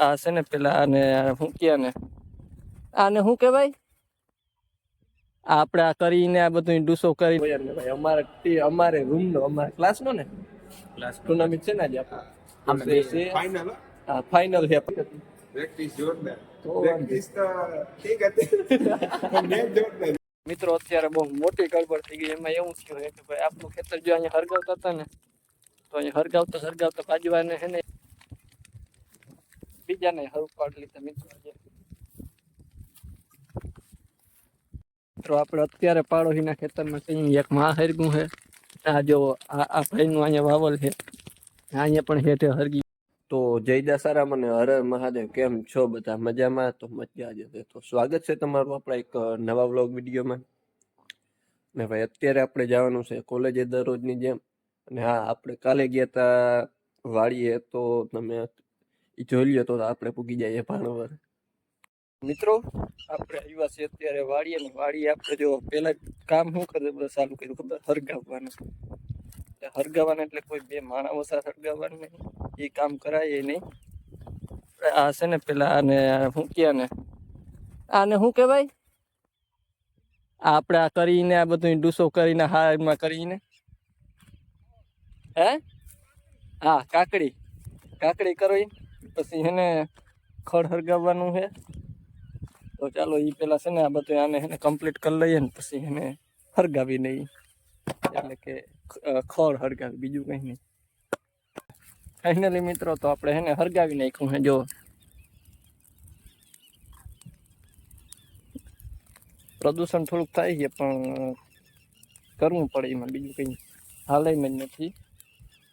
આ છે ને પેલા આને શું કે ને આને શું કહેવાય? આ આપણે આ કરીને આ બધું ડૂસો કરી અમારે ટી- અમારે રૂમ નો અમારા ક્લાસ નો ને? ટુર્નામેન્ટ છે ને આજે આપણે? ફાઇનલ હા? ફાઇનલ છે પ્રેક્ટિસ જોરદાર. પ્રેક્ટિસ તો ઠીક હતી પણ મેચ જોરદાર. મિત્રો અત્યારે બહુ મોટી ગડબડ થઈ ગઈ. એમાં એવું થયું કે ભાઈ આપણું ખેતર જો અહીંયા હરગાવતા હતા ને તો અહીંયા હરગાવતા હરગાવતા બાજુવાને છે ને બીજાને હરું પાડી લીધા મિત્રો મિત્રો, આપણે અત્યારે પાડોશીના ખેતરમાં કઈ એક માં હરગું છે. આ જો, આ ભાઈનું અહીંયા વાવલ છે. અહીંયા પણ હેઠે હરગી. તો જયદા સારા મને હર મહાદેવ, કેમ છો બધા? મજામાં? તો મજા જ તો સ્વાગત છે તમારું આપણા એક નવા વ્લોગ વિડીયોમાં. ને ભાઈ, અત્યારે આપણે જવાનું છે કોલેજે દરરોજની જેમ. અને હા, આપણે કાલે ગયા હતા વાડીએ. તો તમે ઈ જોઈ લ્યો તો આપણે પૂગી જઈએ ભાણવર. મિત્રો, આપણે આવ્યા છે અત્યારે વાડીએ ને વાડી આપણે જો પેલા કામ શું કરે બધા ચાલુ કર્યું ખબર? હરગાવવાનું. એટલે એટલે કોઈ બે માણસ સાથે હરગાવવાનું નહીં. એ કામ કરાય એ નહીં. આ છે ને પેલા આને શું કે ને? આને શું કહેવાય? આપણે આ કરીને આ બધું ડૂસો કરીને હારમાં કરીને. હે? હા, કાકડી. કાકડી કરો ઈ. પછી એને ખડ હરગાવવાનું છે. તો ચાલો એ પેલા છે ને આ બધું આને એને કમ્પ્લીટ કરી લઈએ ને પછી એને હરગાવી નહીં એટલે કે ખડ હરગાવી, બીજું કંઈ નહીં. ફાઇનલી મિત્રો, તો આપણે એને હરગાવી નાખ્યું છે, જો. પ્રદૂષણ થોડુંક થાય છે, પણ કરવું પડે એમાં, બીજું કંઈ હાલે જ નથી.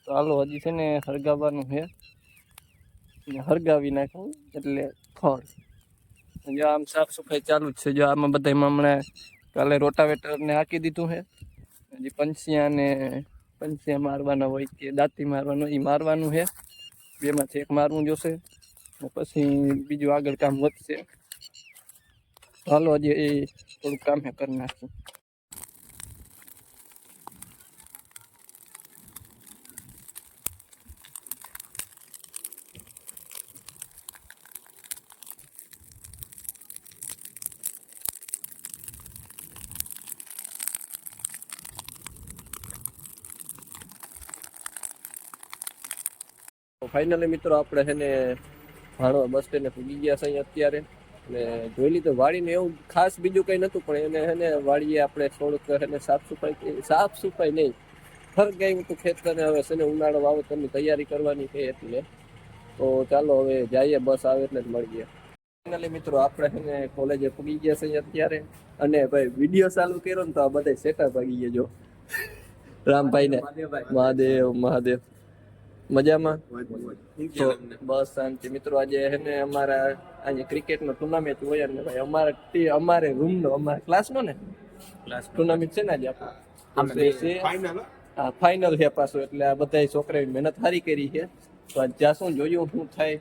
તો હાલો, હજી છે ને હરગાવવાનું છે. હરગાવી નાખ્યું એટલે ફળ જો આમ સાફ સફાઈ ચાલુ જ છે. જો આમાં બધામાં હમણાં કાલે રોટાવેટરને હાકી દીધું છે. હજી પંચિયા ને પંચિયા મારવાના હોય કે દાંતી મારવાનું એ મારવાનું છે. બેમાંથી એક મારવું જોશે. પછી બીજું આગળ કામ વધશે. હાલો હજી એ થોડુંક કામ હે કરી નાખશું ફાઇનલી મિત્રો આપણે છે ને ભાણવા બસ સ્ટેન્ડે પૂગી ગયા છે અત્યારે. અને જોઈ લીધું વાડીને એવું ખાસ બીજું કંઈ નહોતું, પણ એને છે ને વાડીએ આપણે થોડુંક એને સાફ સફાઈ સાફ સફાઈ નહીં ફરગાયું હતું ખેતરને હવે છે ને ઉનાળો વાવેતરની તૈયારી કરવાની છે એટલે. તો ચાલો હવે જઈએ બસ આવે એટલે જ મળીએ. ફાઇનલી મિત્રો આપણે છે ને કોલેજે પૂગી ગયા છે અત્યારે. અને ભાઈ વીડિયો ચાલુ કર્યો ને તો આ બધા સેટા ભાગી ગયા જો. રામભાઈ ને મહાદેવ મહાદેવ. મજામાં? તો બસ શાંતિ. મિત્રો આજે હે ને અમારા આજે ક્રિકેટનો ટુર્નામેન્ટ હોય ને ભાઈ અમારા ટી- અમારે રૂમ નો અમારા ક્લાસ નો? ને ટુર્નામેન્ટ છે ને આજે આપણે? છે. ફાઇનલ હા? ફાઇનલ છે પાછું એટલે આ બધા છોકરાએ મહેનત સારી કરી છે. તો આજ જાશું જોયું શું થાય.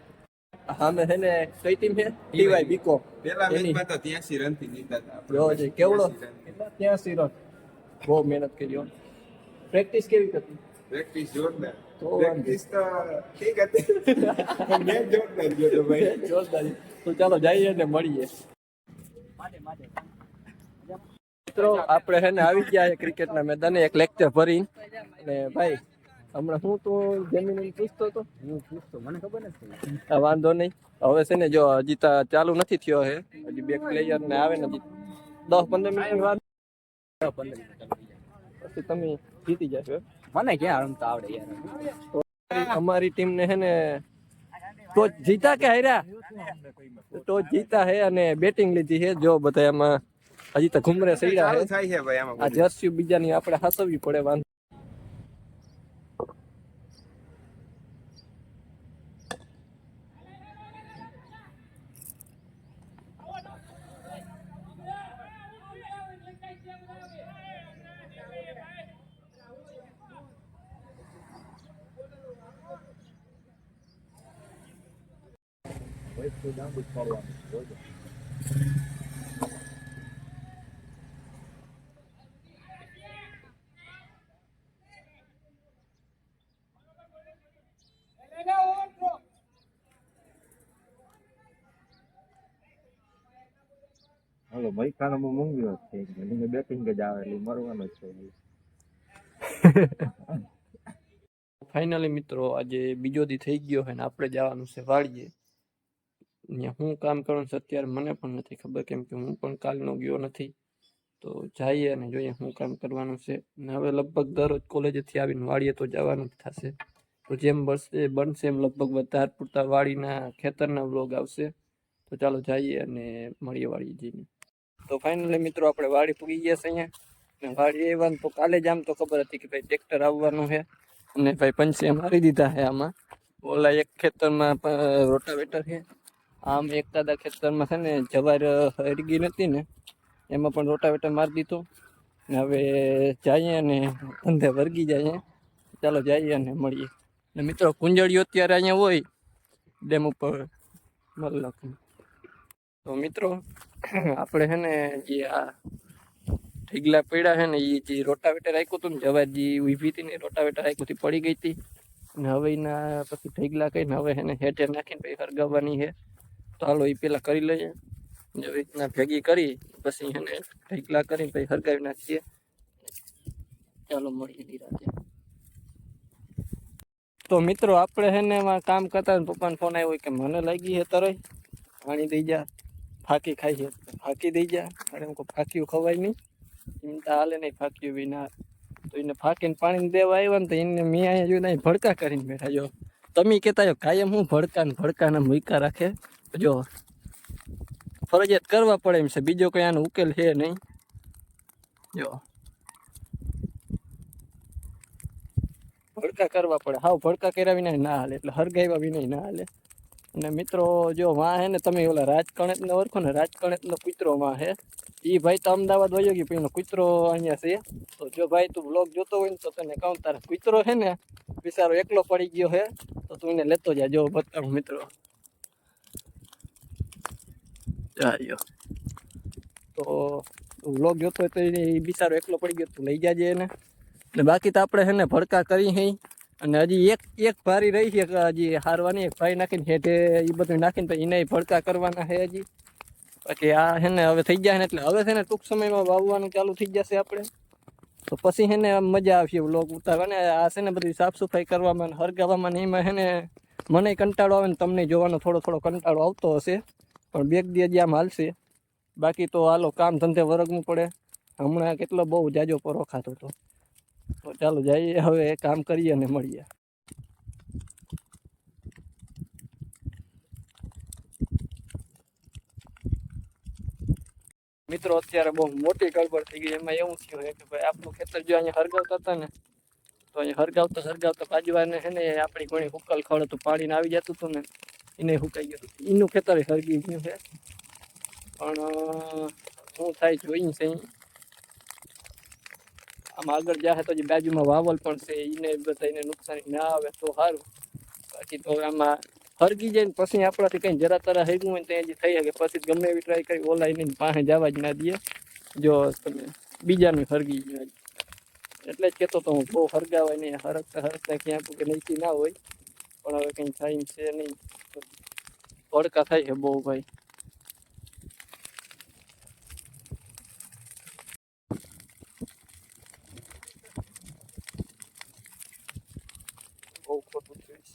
સામે છે ને કઈ ટીમ છે ટીવાય બીકો પેલા એની- મેચમાં તો 83 રનથી જીતા હતા આપણે. જો હજી કેવડો? 83 રન. કેટલા ત્યાંસી રન? બહુ મહેનત કરી પ્રેક્ટિસ કેવી હતી? પ્રેક્ટિસ જોરદાર પ્રેક્ટિસ તો ઠીક હતી પણ મેચ જોરદાર ગયો તો ભાઈ. જોરદાર તો ચાલો જઈએ ને મળીએ. મિત્રો આપણે છે ને આવી ગયા ક્રિકેટના મેદાને. એક લેક્ચર ભરી ને ભાઈ હમણાં હું તો જમીન પૂછતો હતો. હું પૂછતો મને ખબર નથી. આ વાંધો નહીં. હવે છે ને જો હજી તો ચાલુ નથી થયો હે. હજી બે પ્લેયર ને આવે ને હજી દસ પંદર મિનિટ વાર પછી તમે જીતી જશો. મને ક્યાં રમતા આવડે યાર. અમારી ટીમ ને હે ને તો જીતા કે હાર્યા? તો જીતા હે અને બેટિંગ લીધી હે. જો બધા એમાં હજી તો ઘુમરે સૈડા હે. છે આ જર્સી બીજાની આપણે હસવવી પડે વાંધો એકસો ડાંગ ઉછાળવાનું જોજો હાલો ભાઈ કાનો બહુ મૂંગ્યો છે. બેટિંગ જ આવે, એટલે મરવાનો છે. ફાઇનલી મિત્રો, આજે બીજો દી થઈ ગયો છે ને આપણે જવાનું છે વાળીએ. ત્યાં હું કામ કરવાનું છે અત્યારે મને પણ નથી ખબર કેમ કે હું પણ કાલનો ગયો નથી. તો જઈએ અને જોઈએ શું કામ કરવાનું છે. ને હવે લગભગ દરરોજ કોલેજેથી આવીને વાડીએ તો જવાનું જ થશે. તો જેમ બનશે બનશે એમ લગભગ વધારે પૂરતા વાડીના ખેતરના વ્લોગ આવશે. તો ચાલો જઈએ અને મળીએ વાડીએ જઈને. તો ફાઇનલી મિત્રો આપણે વાડી પૂગી ગયા છે અહીંયા. ને વાડી આવવાનું તો કાલે જ આમ તો ખબર હતી કે ભાઈ ટ્રેક્ટર આવવાનું છે. અને ભાઈ પંચે મારી દીધા છે આમાં. ઓલા એક ખેતરમાં રોટાવેટર છે. આમ એક દાદા ખેતરમાં છે ને જવાર હરગી નથી ને, એમાં પણ રોટાવેટર મારી દીધું. ને હવે જઈએ અને અંધે વર્ગી જઈએ. ચાલો જઈએ અને મળીએ. ને મિત્રો, કુંજળીઓ અત્યારે અહીંયા હોય, ડેમ ઉપર મતલબ તો મિત્રો, આપણે છે ને જે આ ઢીગલા પીડા છે ને એ જે રોટાવેટર રાખ્યું હતું ને, જવાર જે ઊભી હતી ને રોટાવેટર રાખ્યું હતી, પડી ગઈ હતી. ને હવે એના પછી ઢીગલા કહીને હવે એને હેઠે નાખીને પછી હરગાવવાની છે. હાલો એ પેલા કરી લઈએ. જેવી રીતના ભેગી કરી, પછી એને ઢીકલા કરીને પછી હરગાવી નાખીએ. ચાલો મળીએ નિરાતે તો મિત્રો, આપણે હે ને એમાં કામ કરતા પપ્પાને ફોન આવ્યો કે મને લાગી છે તરય પાણી દઈ જા, ફાકી ખાઈ છે. ફાકી દઈ જા, અરે હું કહું ફાકીયું ખવાય નહીં. ચિંતા હાલે નહીં ફાક્યું બી ના તો એને ફાકીને પાણી દેવા આવ્યા ને તો એને મેં અહીંયા જોઈને ભડકા કરીને બેઠા જો. તમે કહેતા કાયમ હું ભડકા ને ભડકાને મૂકા રાખે. જો, ફરજિયાત કરવા પડે એમ છે. બીજો કોઈ આનો ઉકેલ છે નહીં. જો. ભડકા કરવા પડે. હાવ ભડકા કર્યા વિના ના હાલે. એટલે હરગાવ્યા વિના ના હાલે. અને મિત્રો, જો માં હે ને, તમે ઓલા રાજકણેત ને ઓળખો ને રાજકણેત નો કૂતરો માં હે. એ ભાઈ તો અમદાવાદ વયો ગયો, પણ કૂતરો અહીંયા છે. તો જો ભાઈ તું બ્લોગ જોતો હોય ને, તો તને કહું, તારે કૂતરો છે ને, બિચારો એકલો પડી ગયો હે, તો તું એને લેતો જા. જો બતાવું મિત્રો. જાયો તો વ્લોગ જોતો હોય તો એ બિચારો એકલો પડી ગયો તું લઈ જાજે એને. ને બાકી તો આપણે હેને ભડકા કરી હઈ. અને હજી એક એક ભારી રહી છે હજી હારવાની. એક ભાઈ નાખીને હેઠે એ બધું નાખીને પછી એને ભડકા કરવાના છે હજી. બાકી આ હેને હવે થઈ જાય ને એટલે હવે છે ને ટૂંક સમયમાં વાવવાનું ચાલુ થઈ જશે આપણે. તો પછી હેને મજા આવશે વ્લોગ ઉતારવાને આ છે ને બધી સાફ સફાઈ કરવામાં ને હરગાવામાં ને એમાં હેને મને કંટાળો આવે ને તમને જોવાનો થોડો થોડો કંટાળો આવતો હશે. પણ બેગ દે હજી આમ હાલશે. બાકી તો હાલો, કામ ધંધે વરગવું પડે. હમણાં કેટલો બહુ જાજો પરો ખાતો હતો તો ચાલો જઈએ, હવે કામ કરીએ અને મળીએ. મિત્રો, અત્યારે બહુ મોટી ગડબડ થઈ ગઈ. એમાં એવું થયું કે ભાઈ, આપણું ખેતર જો અહીંયા હરગાવતા હતા ને, તો અહીંયા હરગાવતા હરગાવતા બાજુવાને છે ને આપણી ઘણી હુકલ ખડ હતું. પાણીને આવી જતું હતું ને. એને સુકાઈ ગયું. હતું એનું ખેતર હરગી ગયું છે. પણ શું થાય જોઈ છે. આમ આગળ જાય તો જે બાજુમાં વાવલ પણ છે. એને બધાને નુકસાની ના આવે તો સારું. બાકી તો આમાં હરગી જાય ને પછી આપણાથી કંઈ જરા તરા હરગું હોય ત્યાં થઈ શકે. પછી ગમે એવી ટ્રાય કરી ઓલાઈ નહીં પાસે જવા જ ના દઈએ જો તમે બીજાનું હરગી ગયું એટલે જ કહેતો તો હું, બહુ હરગાવાય નહીં. હરકતા હરકતા ક્યાંક કે નીચી ના હોય. પણ હવે કંઈ થાય છે નહીં. ભડકા થાય છે બહુ ભાઈ. બહુ ખોટું થયું છે.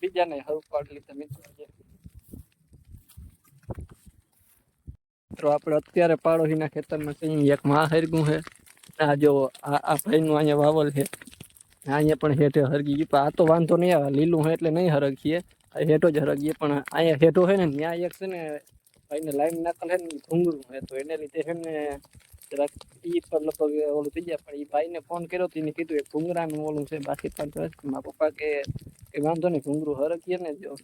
બીજાને હરું પાડ આપણે અત્યારે પાડોશીના ખેતરમાં છીએ એક માં હરગું છે. આ જો આ આ ભાઈનું અહીંયા વાવલ છે. અહીંયા પણ હેઠે હરગી પણ આ તો વાંધો નહીં આવે, લીલું હોય એટલે નહીં હરગીએ. હેઠો જ હરગીએ, પણ અહીંયા હેઠો છે ને, ત્યાં એક છે ને, ભાઈને લાઈન નાખેલ છે ને ઘૂંઘરું હોય, તો એને લીધે છે ને, જરાક ઈ પર લગભગ ઓલું થઈ જાય, પણ એ ભાઈને ફોન કર્યો તો એને કીધું એ ઘૂંઘરાનું ઓલું છે, બાકી તો મારા પપ્પા કે એ વાંધો નહીં ઘૂંઘરું હરગીએ ને જો.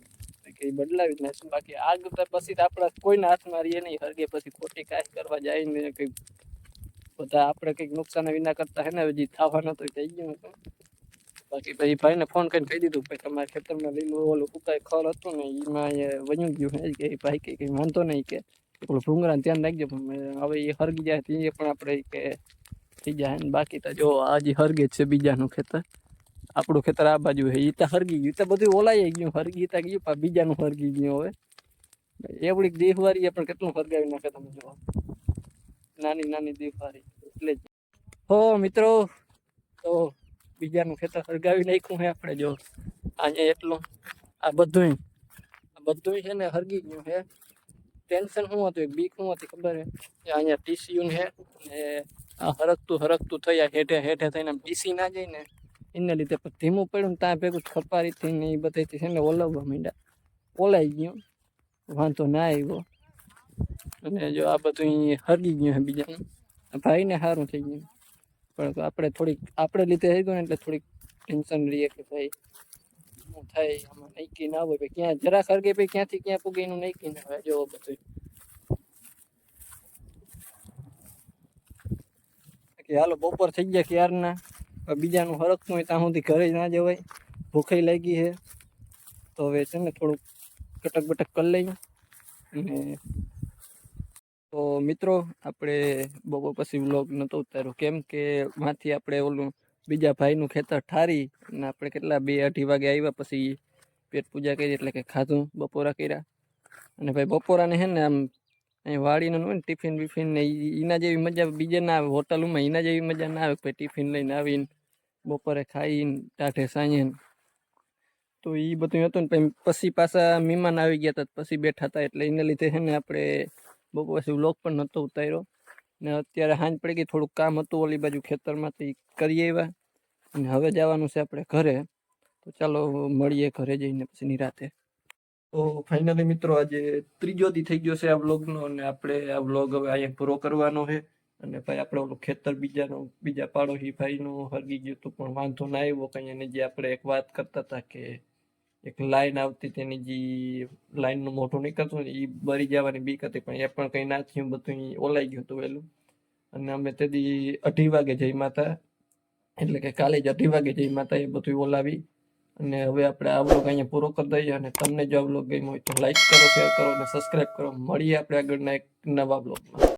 કે એ બદલાવી જ નાખશું. બાકી આગ પછી આપણા કોઈના હાથમાં રહીએ નહીં, હરગે પછી ખોટી કાંઈ કરવા જાય ને કંઈક બધા આપણે કંઈક નુકસાન વિના કરતા હે ને, હજી થવાનું તો થઈ ગયું બાકી પછી ભાઈને ફોન કરીને કહી દીધું, ભાઈ, તમારા ખેતરમાં લીલું ઓલું કુકાઈ ખર હતું ને, એમાં એ વયું ગયું હે. કે ભાઈ કંઈ કંઈ વાંધો નહીં કે, ઓલું ભૂંગળાને ધ્યાન રાખજો, પણ હવે એ હરગી જાય તો એ પણ આપણે કે થઈ જાય ને. બાકી તો જો આજે હરગે છે બીજાનું ખેતર, આપણું ખેતર આ બાજુ છે એ તો હરગી ગયું તો બધું ઓલાઈ ગયું, હરગી તા ગયું, પણ બીજાનું હરગી ગયું હવે. એવડી દીવારી પણ કેટલું હરગાવી નાખે તમે જો નાની નાની દીવારી એટલે જ. હો, મિત્રો. તો બીજાનું ખેતર સળગાવી નાખ્યું છે આપણે, જો. અહીંયા એટલું, આ બધું આ બધું છે ને હરગી ગયું છે ટેન્શન શું હતું? બીક શું હતી ખબર છે અહીંયા ટીસીયુ છે ને આ હરકતું હરકતું થયા હેઠે હેઠે થઈને પીસી ના જાય ને, એને લીધે પણ ધીમું પડ્યું ને ત્યાં ભેગું ખપારી થઈને એ બધાથી છે ને ઓલવવા માંડ્યા. ઓલાઈ ગયું. વાંધો ના આવ્યો. અને જો આ બધું હરગી ગયું છે બીજાનું. ભાઈને સારું થઈ ગયું. પણ આપણે થોડીક, આપણે લીધે થઈ ગયું ને એટલે થોડીક ટેન્શન રહીએ કે ભાઈ શું થાય, આમાં નૈકી ના હોય. ક્યાં જરા ખરગે ભાઈ ક્યાંથી ક્યાં પૂગે એનું નૈકી ના હોય. જો બધું. કે હાલો બપોર થઈ ગયા ક્યારના. બીજાનું હરકતું હોય ત્યાં સુધી ઘરે ના જવાય. ભૂખાઈ લાગી છે. તો હવે છે ને થોડુંક કટક બટક કરી લઈએ. અને તો મિત્રો, આપણે બપોર પછી વ્લોગ નહોતો ઉતાર્યો. કેમ કે માંથી આપણે ઓલું બીજા ભાઈનું ખેતર ઠારી અને આપણે કેટલા બે અઢી વાગે આવ્યા પછી પેટ પૂજા કરી એટલે કે ખાધું, બપોરા કર્યા. અને ભાઈ બપોરાને હે ને આમ અહીં વાડીનું હોય ને ટિફિન બિફિન ને એના જેવી મજા બીજે ના આવે હોટલમાં એના જેવી મજા ના આવે ભાઈ ટિફિન લઈને આવીને બપોરે ખાઈને ટાઢે સાંજે તો એ બધું હતું ને પછી પાછા મહેમાન આવી ગયા હતા પછી બેઠા હતા એટલે એને લીધે છે ને આપણે બપોર પછી વ્લોગ પણ નહોતો ઉતાર્યો. ને અત્યારે સાંજ પડી ગઈ, થોડુંક કામ હતું ઓલી બાજુ ખેતરમાં તો એ કરી આવ્યા. અને હવે જવાનું છે આપણે ઘરે. તો ચાલો મળીએ ઘરે જઈને પછી નિરાતે. તો ફાઇનલી મિત્રો આજે ત્રીજો દી થઈ ગયો છે આ વ્લોગનો અને આપણે આ વ્લોગ હવે અહીંયા પૂરો કરવાનો છે. અને ભાઈ આપણે ઓલું ખેતર બીજાનો, બીજા પાડોશી ભાઈનું હરગી ગયું હતું પણ વાંધો ના આવ્યો. કંઈ એને જે આપણે એક વાત કરતા હતા કે એક લાઈન આવતી તેની જે લાઈનનું મોઢું નીકળતું ને એ બરી જવાની બીક હતી, પણ એ પણ કંઈ ના થયું, બધું ઓલાઈ ગયું હતું વહેલું. અને અમે તે દી અઢી વાગે જઈ માતા, એટલે કે કાલે જ અઢી વાગે જઈ માતા એ બધું ઓલાવી. અને હવે આપણે આ વ્લોગ અહીંયા પૂરો કરી દઈએ અને તમને જો આ વ્લોગ ગમ્યો હોય તો લાઈક કરો શેર કરો અને સબસ્ક્રાઈબ કરો. મળીએ આપણે આગળના એક નવા વ્લોગમાં